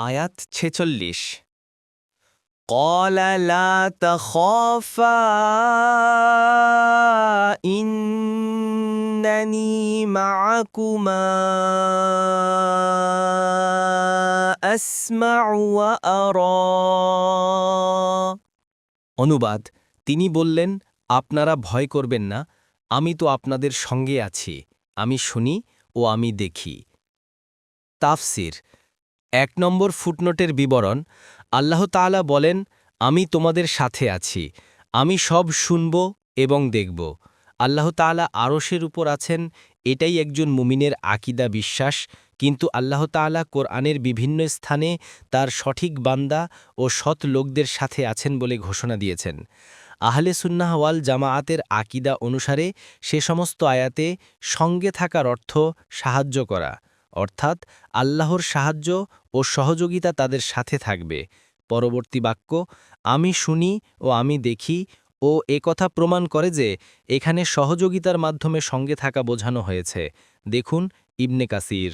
আয়াত ছেচল্লিশ قال لا تخافا إنني معكما أسمع وأرى অনুবাদ তিনি বললেন আপনারা ভয় করবেন না আমি তো আপনাদের সঙ্গে আছি আমি শুনি ও আমি দেখি তাফসির এক নম্বর ফুটনোটের বিবরণ, আল্লাহ তাআলা বলেন, আমি তোমাদের সাথে আছি। আমি সব শুনব এবং দেখব। আল্লাহ তাআলা আরশের উপর আছেন, এটাই একজন মুমিনের আকিদা বিশ্বাস। কিন্তু আল্লাহ তাআলা কোরআনের বিভিন্ন স্থানে তার সঠিক বান্দা ও সৎ লোকদের সাথে আছেন বলে ঘোষণা দিয়েছেন। আহলে সুন্নাহ ওয়াল জামাআতের আকিদা অনুসারে সে সমস্ত আয়াতে সঙ্গে থাকার অর্থ সাহায্য করা। অর্থাৎ আল্লাহর সাহায্য ও সহযোগিতা তাদের সাথে থাকবে। পরবর্তী বাক্য, আমি শুনি ও আমি দেখি ও কথা প্রমাণ করে যে এখানে সহযোগিতার মাধ্যমে সঙ্গে থাকা বোঝানো হয়েছে। দেখুন ইবনে কাসির।